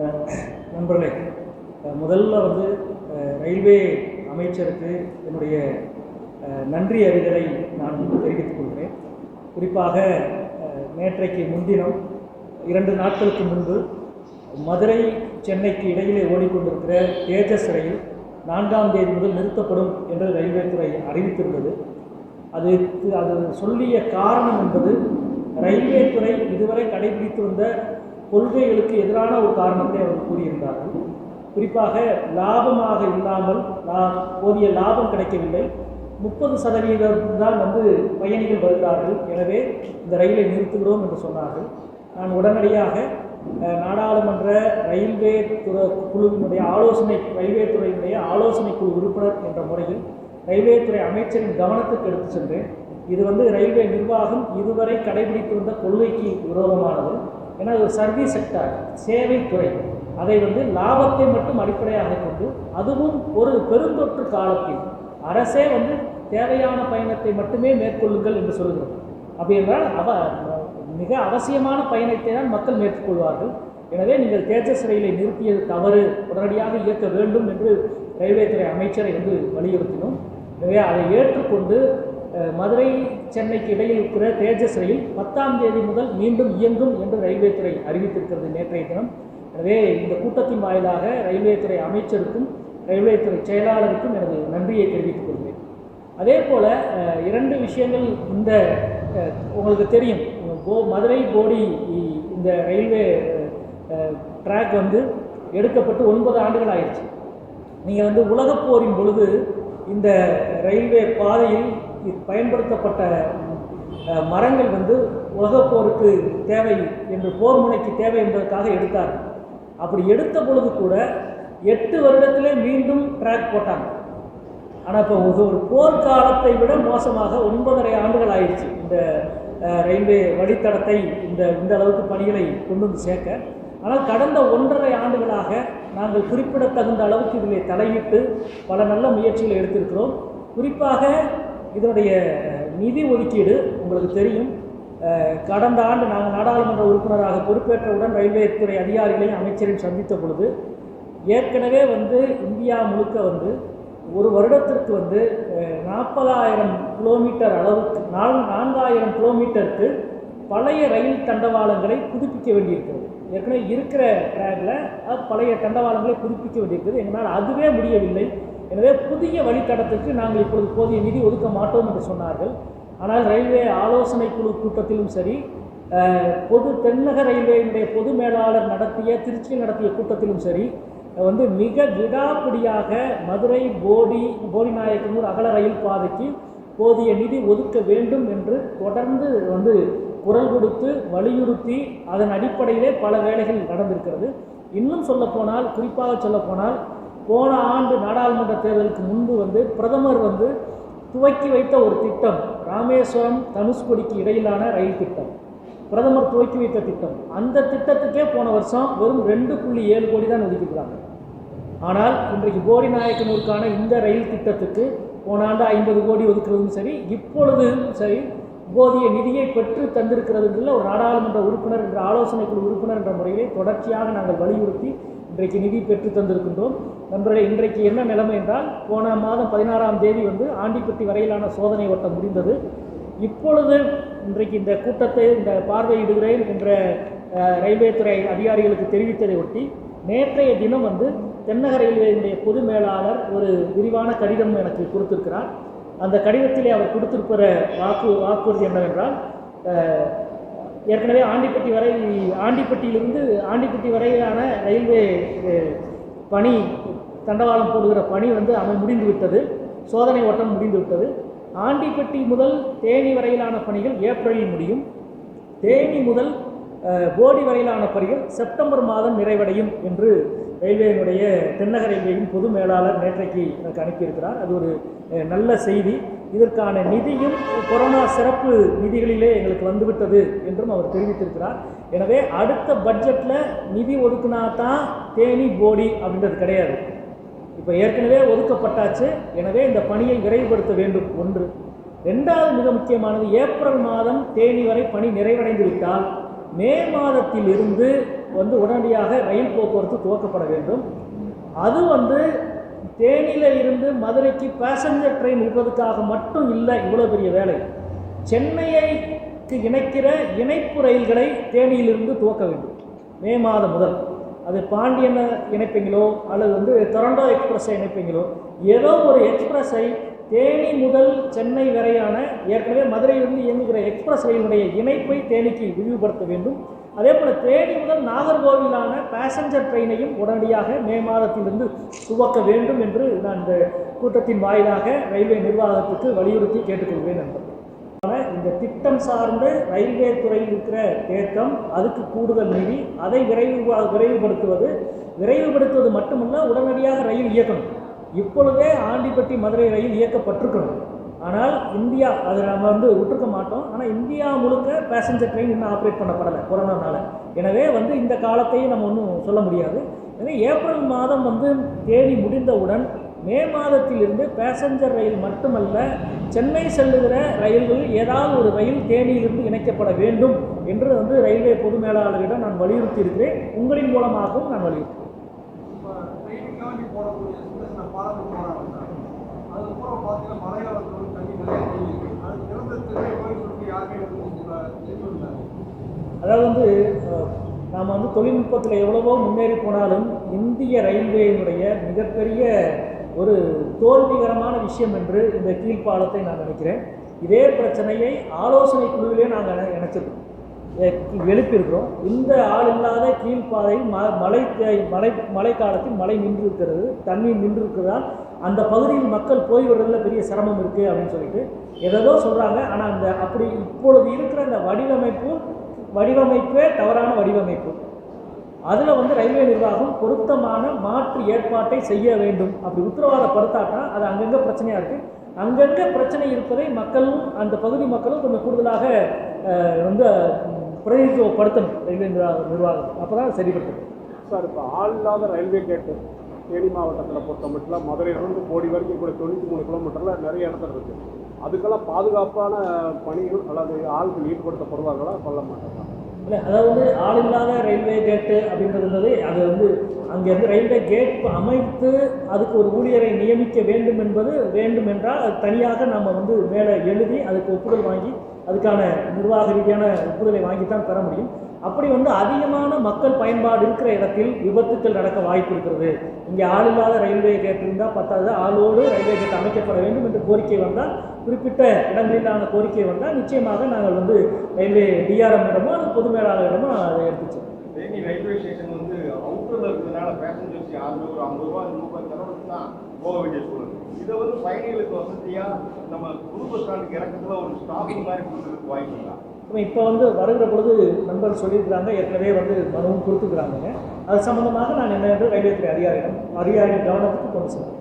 நண்பர்களே முதல்ல வந்து ரயில்வே அமைச்சருக்கு என்னுடைய நன்றி அறிதலை நான் தெரிவித்துக் கொள்கிறேன். குறிப்பாக நேற்றைக்கு முன்தினம் இரண்டு நாட்களுக்கு முன்பு மதுரை சென்னைக்கு இடையிலே ஓடிக்கொண்டிருக்கிற தேஜஸ் ரயில் நான்காம் தேதி முதல் நிறுத்தப்படும் என்று ரயில்வே துறை அறிவித்திருந்தது. அது அது சொல்லிய காரணம் என்பது ரயில்வே துறை இதுவரை கடைபிடித்து வந்த கொள்கைகளுக்கு எதிரான ஒரு காரணத்தை அவர் கூறியிருந்தார்கள். குறிப்பாக லாபமாக இல்லாமல் லா- போதிய லாபம் கிடைக்கவில்லை. முப்பது சதவீதம் தான் வந்து பயணிகள் வருகிறார்கள். எனவே இந்த ரயிலை நிறுத்துகிறோம் என்று சொன்னார்கள். நான் உடனடியாக நாடாளுமன்ற ரயில்வே துறை குழுவினுடைய ஆலோசனை ரயில்வே துறையினுடைய ஆலோசனை குழு உறுப்பினர் என்ற முறையில் ரயில்வே துறை அமைச்சரின் கவனத்துக்கு எடுத்து சென்றேன். இது வந்து ரயில்வே நிர்வாகம் இதுவரை கடைபிடித்து வந்த கொள்கைக்கு விரோதமானது. ஏன்னா ஒரு சர்வீஸ் செக்டார் சேவைத்துறை அதை வந்து லாபத்தை மட்டும் அடிப்படையாக கொண்டு அதுவும் ஒரு பெருந்தொற்று காலத்தில் அரசே வந்து தேவையான பயணத்தை மட்டுமே மேற்கொள்ளுங்கள் என்று சொல்கிறது அப்படி என்றால் அவ மிக அவசியமான பயணத்தை தான் மக்கள் மேற்கொள்வார்கள். எனவே நீங்கள் தேஜஸ் ரயிலை நிறுத்தியது தவறு உடனடியாக இயக்க வேண்டும் என்று ரயில்வே துறை அமைச்சரை வந்து வலியுறுத்தினோம். எனவே அதை ஏற்றுக்கொண்டு மதுரை சென்னைக்கு இடையில் இருக்கிற தேஜஸ் ரயில் பத்தாம் தேதி முதல் மீண்டும் இயங்கும் என்று ரயில்வே துறை அறிவித்திருக்கிறது நேற்றைய தினம். எனவே இந்த கூட்டத்தின் வாயிலாக ரயில்வே துறை அமைச்சருக்கும் ரயில்வே துறை செயலாளருக்கும் எனது நன்றியை தெரிவித்துக் கொள்கிறேன். அதே போல் இரண்டு விஷயங்கள் இந்த உங்களுக்கு தெரியும். போ மதுரை போடி இந்த ரயில்வே ட்ராக் வந்து எடுக்கப்பட்டு ஒன்பது ஆண்டுகள் ஆயிடுச்சு. நீங்கள் வந்து உலகப் போரின் பொழுது இந்த ரயில்வே பாதையில் பயன்படுத்தப்பட்ட மரங்கள் வந்து உலகப்போருக்கு தேவை என்று போர் முனைக்கு தேவை என்பதற்காக எடுத்தார் அப்படி எடுத்த பொழுது கூட எட்டு வருடத்திலே மீண்டும் ட்ராக் போட்டாங்க. ஆனால் இப்போ ஒரு ஒரு போர்க்காலத்தை விட மோசமாக ஒன்பதரை ஆண்டுகள் ஆயிடுச்சு. இந்த ரயில்வே வழித்தடத்தை இந்த இந்த அளவுக்கு பணிகளை கொண்டு வந்து சேர்க்க. ஆனால் கடந்த ஒன்றரை ஆண்டுகளாக நாங்கள் குறிப்பிடத்தகுந்த அளவுக்கு இதில் தலையிட்டு பல நல்ல முயற்சிகளை எடுத்திருக்கிறோம். குறிப்பாக இதனுடைய நிதி ஒதுக்கீடு உங்களுக்கு தெரியும். கடந்த ஆண்டு நாங்கள் நாடாளுமன்ற உறுப்பினராக பொறுப்பேற்றவுடன் ரயில்வே துறை அதிகாரிகளையும் அமைச்சரையும் சந்தித்த பொழுது ஏற்கனவே வந்து இந்தியா முழுக்க வந்து ஒரு வருடத்திற்கு வந்து நாற்பதாயிரம் கிலோமீட்டர் அளவுக்கு நாலு நான்காயிரம் கிலோமீட்டருக்கு பழைய ரயில் தண்டவாளங்களை புதுப்பிக்க வேண்டியிருக்கிறது. ஏற்கனவே இருக்கிற ட்ராக்ல பழைய தண்டவாளங்களை புதுப்பிக்க வேண்டியிருக்கிறது. எங்களால் அதுவே முடியவில்லை. எனவே புதிய வழித்தடத்திற்கு நாங்கள் இப்பொழுது போதிய நிதி ஒதுக்க மாட்டோம் என்று சொன்னார்கள். ஆனால் ரயில்வே ஆலோசனை குழு கூட்டத்திலும் சரி பொது தென்னக ரயில்வேயினுடைய பொது மேலாளர் நடத்திய திருச்சியில் நடத்திய கூட்டத்திலும் சரி வந்து மிக விடாப்பிடியாக மதுரை போடி போடிநாயக்கனூர் அகல ரயில் பாதைக்கு போதிய நிதி ஒதுக்க வேண்டும் என்று தொடர்ந்து வந்து குரல் கொடுத்து வலியுறுத்தி அதன் அடிப்படையிலே பல வேலைகள் நடந்திருக்கிறது. இன்னும் சொல்லப்போனால் குறிப்பாக சொல்லப்போனால் போன ஆண்டு நாடாளுமன்ற தேர்தலுக்கு முன்பு வந்து பிரதமர் வந்து துவக்கி வைத்த ஒரு திட்டம் ராமேஸ்வரம் தனுஷ்கொடிக்கு இடையிலான ரயில் திட்டம். பிரதமர் துவக்கி வைத்த திட்டம். அந்த திட்டத்துக்கே போன வருஷம் வெறும் ரெண்டு புள்ளி ஏழு கோடி தான் ஒதுக்கிக்கிறாங்க ஆனால் இன்றைக்கு போடி நாயக்கனூருக்கான இந்த ரயில் திட்டத்துக்கு போன ஆண்டு ஐம்பது கோடி ஒதுக்குறதும் சரி இப்பொழுதும் சரி போதிய நிதியை பெற்று தந்திருக்கிறதுல ஒரு நாடாளுமன்ற உறுப்பினர் என்ற ஆலோசனை குழு உறுப்பினர் என்ற முறையிலே தொடர்ச்சியாக நாங்கள் வலியுறுத்தி இன்றைக்கு நிதி பெற்று தந்திருக்கின்றோம். நண்பர்களே இன்றைக்கு என்ன நிலைமை என்றால் போன மாதம் பதினாறாம் தேதி வந்து ஆண்டிப்பட்டி வரையிலான சோதனை ஓட்டம் முடிந்தது. இப்பொழுது இன்றைக்கு இந்த கூட்டத்தை இந்த பார்வையிடுகிறேன் என்ற ரயில்வே துறை அதிகாரிகளுக்கு தெரிவித்ததை ஒட்டி நேற்றைய தினம் வந்து தென்னக ரயில்வேயினுடைய பொது மேலாளர் ஒரு விரிவான கடிதம் எனக்கு கொடுத்திருக்கிறார். அந்த கடிதத்திலே அவர் கொடுத்திருக்கிற வாக்கு வாக்குறுதி என்னவென்றால் ஏற்கனவே ஆண்டிப்பட்டி வரை ஆண்டிப்பட்டியிலிருந்து ஆண்டிப்பட்டி வரையிலான ரயில்வே பணி தண்டவாளம் போடுகிற பணி வந்து அமை முடிந்து விட்டது. சோதனை ஓட்டம் முடிந்து விட்டது. ஆண்டிப்பட்டி முதல் தேனி வரையிலான பணிகள் ஏப்ரலில் முடியும். தேனி முதல் போடி வரையிலான பணிகள் செப்டம்பர் மாதம் நிறைவடையும் என்று ரயில்வேயினுடைய தென்னக ரயில்வேயின் பொது மேலாளர் நேற்றைக்கு எனக்கு அனுப்பியிருக்கிறார். அது ஒரு நல்ல செய்தி. இதற்கான நிதியும் கொரோனா சிறப்பு நிதிகளிலே எங்களுக்கு வந்துவிட்டது என்றும் அவர் தெரிவித்திருக்கிறார். எனவே அடுத்த பட்ஜெட்டில் நிதி ஒதுக்குனா தான் தேனி போடி அப்படின்றது கிடையாது. இப்போ ஏற்கனவே ஒதுக்கப்பட்டாச்சு. எனவே இந்த பணியை விரைவுபடுத்த வேண்டும். ஒன்று. ரெண்டாவது மிக முக்கியமானது ஏப்ரல் மாதம் தேனி வரை பணி நிறைவடைந்து விட்டால் மே மாதத்தில் இருந்து வந்து உடனடியாக ரயில் போக்குவரத்து துவக்கப்பட வேண்டும். அது வந்து தேனியில் இருந்து மதுரைக்கு பேசஞ்சர் ட்ரெயின் விடுறதுக்காக மட்டும் இல்லை இவ்வளோ பெரிய வேலை. சென்னையைக்கு இணைக்கிற இணைப்பு ரயில்களை தேனியிலிருந்து துவக்க வேண்டும். மே மாதம் முதல். அது பாண்டியனை இணைப்பீங்களோ அல்லது வந்து டொரண்டோ எக்ஸ்பிரஸை இணைப்பீங்களோ ஏதோ ஒரு எக்ஸ்பிரஸை தேனி முதல் சென்னை வரையான ஏற்கனவே மதுரையிலிருந்து இயங்குகிற எக்ஸ்பிரஸ் ரயிலுடைய இணைப்பை தேனிக்கு விரிவுபடுத்த வேண்டும். அதே போல் தேனி முதல் நாகர்கோவிலான பேசஞ்சர் ட்ரெயினையும் உடனடியாக மே மாதத்திலிருந்து துவக்க வேண்டும் என்று நான் இந்த கூட்டத்தின் வாயிலாக ரயில்வே நிர்வாகத்துக்கு வலியுறுத்தி கேட்டுக்கொள்வேன் என்பது ஆனால் இந்த திட்டம் சார்ந்த ரயில்வே துறையில் இருக்கிற தேக்கம் அதுக்கு கூடுதல் நிதி அதை விரைவு விரைவுபடுத்துவது விரைவுபடுத்துவது மட்டுமல்ல உடனடியாக ரயில் இயக்கணும். இப்பொழுதே ஆண்டிப்பட்டி மதுரை ரயில் இயக்கப்பட்டிருக்கணும் ஆனால் இந்தியா அதை நம்ம வந்து விட்டுருக்க மாட்டோம். ஆனால் இந்தியா முழுக்க பேசஞ்சர் ட்ரெயின் இன்னும் ஆப்ரேட் பண்ணப்படலை கொரோனானால. எனவே வந்து இந்த காலத்தையும் நம்ம ஒன்றும் சொல்ல முடியாது. எனவே ஏப்ரல் மாதம் வந்து தேதி முடிந்தவுடன் மே மாதத்திலிருந்து பேசஞ்சர் ரயில் மட்டுமல்ல சென்னை செல்லுகிற ரயில்கள் ஏதாவது ஒரு ரயில் தேனியிலிருந்து இணைக்கப்பட வேண்டும் என்று வந்து ரயில்வே பொது மேலாளரிடம் நான் வலியுறுத்தி இருக்கிறேன் உங்களின் மூலமாகவும் நான் வலியுறுத்தேன் அதாவது வந்து நாம் வந்து தொழில்நுட்பத்தில் எவ்வளவோ முன்னேறி போனாலும் இந்திய ரயில்வேயினுடைய மிகப்பெரிய ஒரு தோல்விகரமான விஷயம் என்று இந்த கீழ்ப்பாலத்தை நான் நினைக்கிறேன். இதே பிரச்சனையை ஆலோசனை குழுவிலே நாங்கள் நினைச்சிருக்கோம் எழுப்பியிருக்கிறோம். இந்த ஆள் இல்லாத கீழ்ப்பாதையில் ம மழை தே- மழை மழை காலத்தில் மழை நின்று இருக்கிறது தண்ணீர் நின்று இருக்கிறதால் அந்த பகுதியில் மக்கள் போய் வர்றதுல பெரிய சிரமம் இருக்குது அப்படின்னு சொல்லிட்டு எதோ சொல்கிறாங்க ஆனால் அந்த அப்படி இப்பொழுது இருக்கிற அந்த வடிவமைப்பு வடிவமைப்பே தவறான வடிவமைப்பு. அதில் வந்து ரயில்வே நிர்வாகம் பொருத்தமான மாற்று ஏற்பாட்டை செய்ய வேண்டும். அப்படி உத்தரவாதப்படுத்தாட்டா அது அங்கங்கே பிரச்சனையாக இருக்குது அங்கங்கே பிரச்சனை இருப்பதை மக்களும் அந்த பகுதி மக்களும் கொஞ்சம் கூடுதலாக வந்து பிரதிநிதித்துவப்படுத்தணும் ரயில்வே நிர்வாக நிர்வாகம். அப்போ தான் சரிபடுத்தணும் சார் இப்போ ஆள் இல்லாத ரயில்வே கேட்டு தேனி மாவட்டத்தில் பொறுத்த மட்டும் மதுரையிலிருந்து கோடி வரைக்கும் கூட தொண்ணூற்றி மூணு கிலோமீட்டரில் நிறைய இடத்துல இருக்குது அதுக்கெல்லாம் பாதுகாப்பான பணிகள் அல்லது ஆள்கள் ஈடுபடுத்தப்படுவார்களா கொள்ள மாட்டாங்க இல்லை அதாவது ஆள் இல்லாத ரயில்வே கேட்டு அப்படின்றது அது வந்து அங்கேருந்து ரயில்வே கேட் அமைத்து அதுக்கு ஒரு ஊழியரை நியமிக்க வேண்டும் என்பது வேண்டும் என்றால் அது தனியாக நம்ம வந்து மேலே எழுதி அதுக்கு ஒப்புதல் வாங்கி அதுக்கான நிர்வாக ரீதியான ஒப்புதலை வாங்கித்தான் பெற முடியும். அப்படி வந்து அதிகமான மக்கள் பயன்பாடு இருக்கிற இடத்தில் விபத்துக்கள் நடக்க வாய்ப்பு இருக்கிறது. இங்கே ஆள் இல்லாத ரயில்வே கேட் இருந்தால் பத்தாவது ஆளோடு ரயில்வே கேட் அமைக்கப்பட வேண்டும் என்று கோரிக்கை வந்தால் குறிப்பிட்ட இடங்களிலான கோரிக்கை வந்தால் நிச்சயமாக நாங்கள் வந்து ரயில்வே டிஆர்எம் இடமோ அல்லது பொது மேலாளரிடமோ அதை எடுத்துச்சோம் ரயில்வே ஸ்டேஷன் வந்து அவுட்டரில் இருக்கிறதுனால பேசஞ்சர்ஸ் யாருமே ஒரு ஐம்பது ரூபா நூறு ரூபாய் தான் போக வேண்டிய சூழல். இதை வந்து பயணிகளுக்கு வசதியா நம்ம குடும்ப ஸ்டாண்டுக்கு இறக்கத்துல ஒரு ஸ்டாப் மாதிரி கொடுக்குறதுக்கு வாய்ப்பு இருக்கா? இப்போ வந்து வருகிற பொழுது நண்பர் சொல்லியிருக்கிறாங்க. ஏற்கனவே வந்து மனுவும் கொடுத்துக்கிறாங்க அது சம்பந்தமாக நான் என்ன என்று ரயில்வே துறை அதிகாரியிடம் அதிகாரியின் கவனத்துக்கு கொண்டு செல்வேன்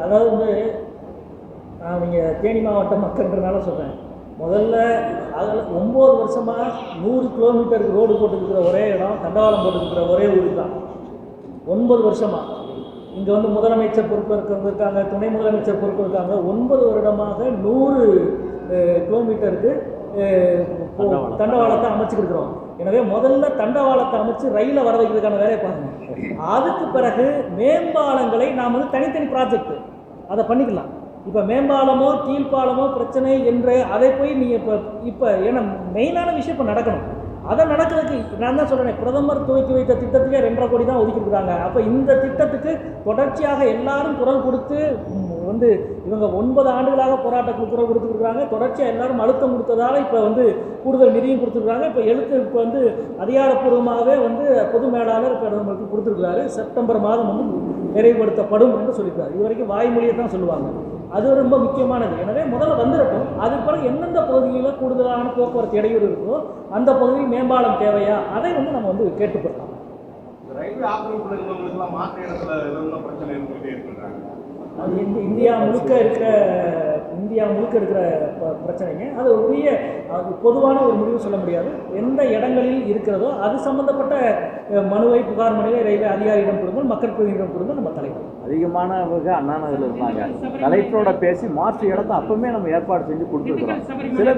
அதாவது வந்து நான் நீங்கள் தேனி மாவட்ட மக்கள்ன்றனால சொல்கிறேன் முதல்ல அதில் ஒம்பது வருஷமாக நூறு கிலோமீட்டருக்கு ரோடு போட்டுருக்கிற ஒரே இடம் தண்டவாளம் போட்டுருக்கிற ஒரே ஊர் தான். ஒன்பது வருஷமாக இங்கே வந்து முதலமைச்சர் பொறுப்பு இருக்கிறவங்க இருக்காங்க துணை முதலமைச்சர் பொறுப்பு இருக்காங்க. ஒன்பது வருடமாக நூறு கிலோமீட்டருக்கு தண்டவாளத்தை அமைச்சுக்கிருக்கிறோம். எனவே முதல்ல தண்டவாளத்தை அமைச்சு ரயிலை வர வைக்கிறதுக்கான வேலையை பாருங்க. அதுக்கு பிறகு மேம்பாலங்களை நாம் வந்து தனித்தனி ப்ராஜெக்ட் அதை பண்ணிக்கலாம். இப்போ மேம்பாலமோ கீழ்ப்பாலமோ பிரச்சனை என்று அதை போய் நீங்கள் இப்போ இப்போ ஏன்னா மெயினான விஷயம் இப்போ நடக்கணும். அதை நடக்கிறதுக்கு நான் தான் சொல்கிறேன் பிரதமர் துவக்கி வைத்த திட்டத்துக்கே ரெண்டரை கோடி தான் ஒதுக்கியிருக்கிறாங்க அப்போ இந்த திட்டத்துக்கு தொடர்ச்சியாக எல்லாரும் குரல் கொடுத்து வந்து இவங்க ஒன்பது ஆண்டுகளாக போராட்டத்துக்கு குரல் கொடுத்துருக்குறாங்க தொடர்ச்சியாக எல்லாரும் அழுத்தம் கொடுத்ததால் இப்போ வந்து கூடுதல் நிதியும் கொடுத்துருக்காங்க இப்போ எழுத்து இப்போ வந்து அதிகாரப்பூர்வமாகவே வந்து பொது மேலாளர் பிரதமருக்கு கொடுத்துருக்குறாரு. செப்டம்பர் மாதம் வந்து நிறைவுபடுத்தப்படும் என்று சொல்லியிருக்காரு இது வரைக்கும் வாய்மொழியை தான் சொல்லுவாங்க. அது ரொம்ப முக்கியமானது. எனவே முதல்ல வந்துடட்டும் அதுக்கு பிறகு எந்தெந்த பகுதியில் கூடுதலான போக்குவரத்து இடையூறு இருக்கோ அந்த பகுதியில் மேம்பாலம் தேவையா? அதை வந்து நம்ம வந்து இந்த ரயில்வே ஆக்கிரமிப்புல இருந்தவங்களுக்குலாம் மாற்று இடத்துல பிரச்சனை இருந்துகிட்டே இருக்கின்றாங்க அது இந்த இந்தியா முழுக்க இருக்கிற இந்தியா முழுக்க இருக்கிற பிரச்சனைங்க. அது ஒரு பெரிய அது பொதுவான ஒரு முடிவு சொல்ல முடியாது. எந்த இடங்களில் இருக்கிறதோ அது சம்பந்தப்பட்ட அஹ், மனுவை புகார் மனுவை ரயில்வே அதிகாரியிடம் கொடுங்கள் மக்கள் பிரதிநிதியிடம் கொடுங்கள் நம்ம தலைவர் அதிகமானவங்க அண்ணா நகரில் இருந்தாங்க கலெக்டரோட பேசி மாற்று இடத்த அப்பவுமே நம்ம ஏற்பாடு செஞ்சு கொடுத்துருக்குறோம். சில